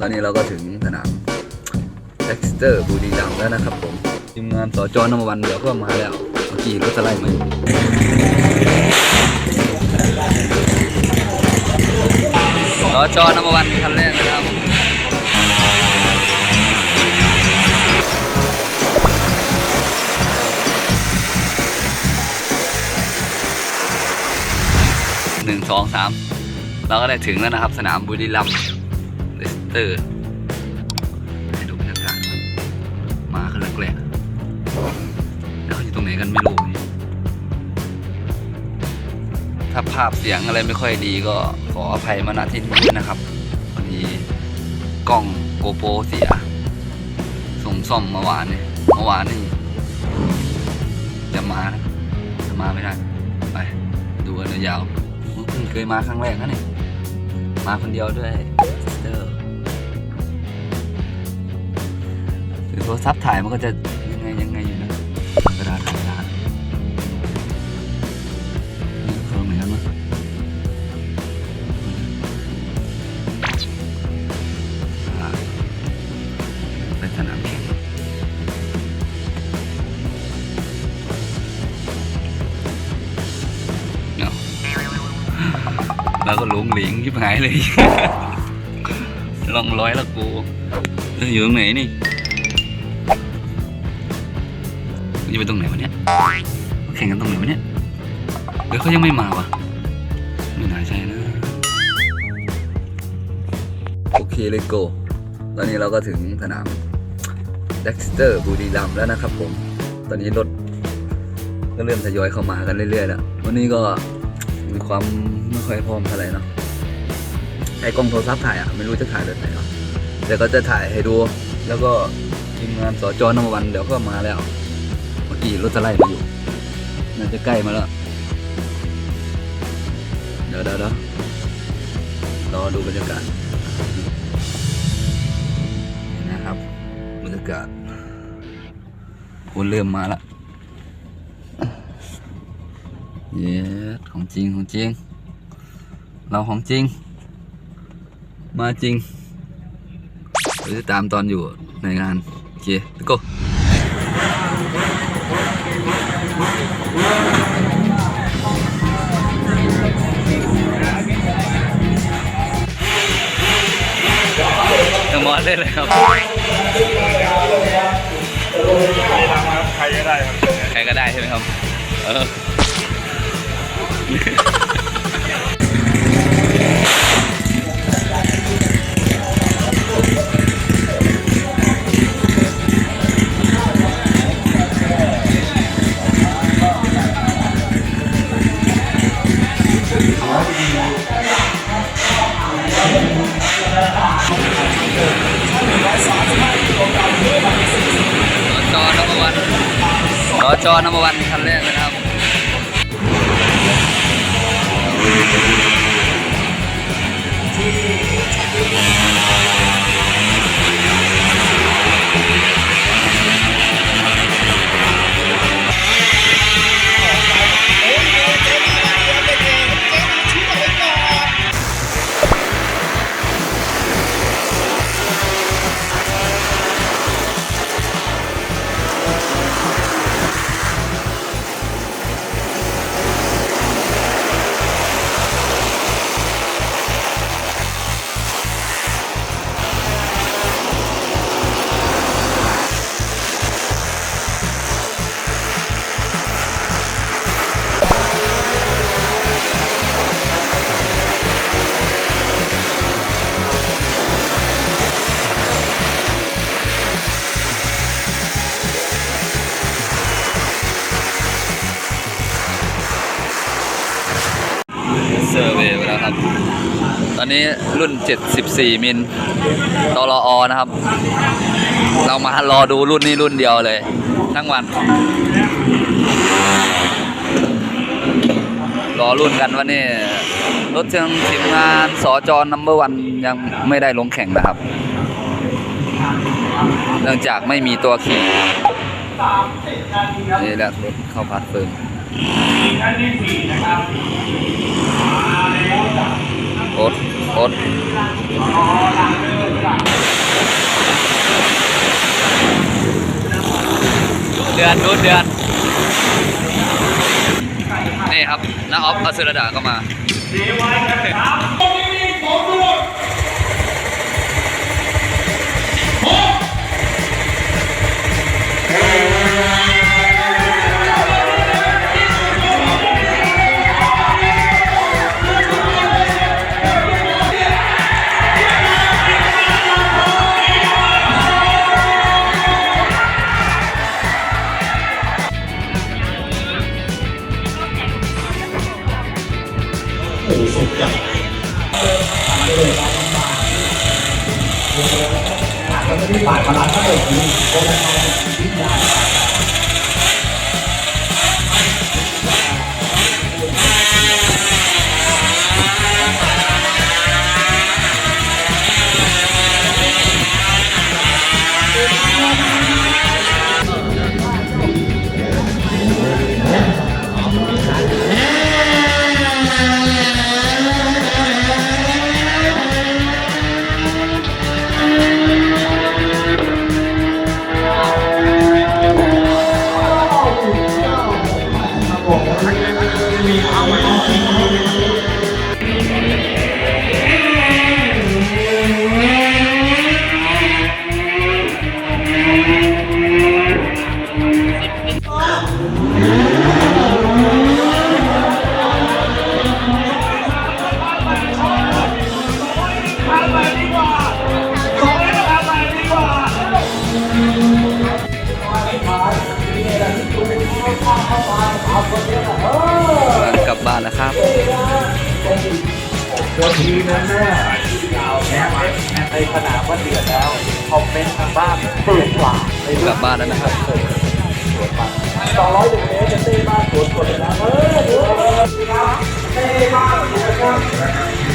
ตอนนี้เราก็ถึงสนามเอ็กซ์เตอร์บุรีรัมย์แล้วนะครับผมทีมงานสจอนมวันเดี๋ยวก็มาแล้ว เมื่อกี้รถสไลด์มาสจอนมวันคันแรกนะครับหนึ่งสองสามเราก็ได้ถึงแล้วนะครับ สนามบุรีรัมย์ เตอร์ให้ดูบรรยากาศมาขึ้นแรกๆแล้วเขาอยู่ตรงไหนกันไม่รู้ถ้าภาพเสียงอะไรไม่ค่อยดีก็ขออภัยมาณที่นี้นะครับพอดีกล้องโกโปรเสียส่งซ่อมเมื่อวานเนี่ยเมื่อวานนี่จะมานะจะมาไม่ได้ไปดูกันยาวเพิ่งเคยมาครั้งแรกนะเนี่ยมาคนเดียวด้วย ถือโทรศัพถ่ายมันก็จะยังไงยังไงอยู่นะเวลาถ่ายร้านนี่เครื่องไหนกันมั้งอ่าเป็นสนามแข่งเนาะแล้วก็หลงหลิงชิบหายเลย ลองร้อยล้วกูอยู่ตรงไหนนี่ จะไปตรงไหนวะเนี่ยแข่งกันตรงไหนวะเนี่ยเดี๋ยวเขายังไม่มาวะไม่น่าใช่นะ โอเคเลยโก ตอนนี้เราก็ถึงสนามเด็กสเตอร์บุรีรัมแล้วนะครับผม ตอนนี้รถก็เริ่มทยอยเข้ามากันเรื่อยๆแล้ว วันนี้ก็มีความไม่ค่อยพร้อมเท่าไหร่เนาะไอ้กล้องโทรศัพท์ถ่ายอะไม่รู้จะถ่ายแบบไหนเนาะเดี๋ยวก็จะถ่ายให้ดู แล้วก็ทีมงานสจนมวันเดี๋ยวก็มาแล้ว กี้รถสไลด์มาอยู่ น่าจะใกล้มาแล้ว เดี๋ยวเดี๋ยวเดี๋ยวรอดูบรรยากาศนี่นะครับบรรยากาศคนเริ่มมาแล้วเย้ของจริงของจริง เราของจริง มาจริงเดี๋ยวจะตามตอนอยู่ในงานโอเคไปโก้ยัง มอดได้เลยครับ ใครก็ได้ครับใครก็ได้ใช่ไหมครับ เออ จอนัมวันคันแรกนะครับ อนนี้รุ่น 74 มิลตลออนะครับ เรามารอดูรุ่นนี้รุ่นเดียวเลย ทั้งวัน รอรุ่นกันว่านี่รถเชิงทีมงานสอจอนัมเบอร์วันยังไม่ได้ลงแข่งนะครับ เนื่องจากไม่มีตัวขี่นี่แหละรถเข้าพัดเฟิร์มโอ๊ตโอดอดเดือนดูเดือนนี่ครับน้าออฟอัศระดาก็มา กลับ บ้านแล้วครับตัวทีนั้นแม่แม่ในสนามว่าเดือดแล้วคอมเมนต์ทางบ้านเปิดกว่าไปกลับบ้านแล้วนะครับสองร้อยหนึ่งเมตรจะเต้บ้านสวนสวนเลยนะเออเดี๋ยวเต้บ้านสวนครับ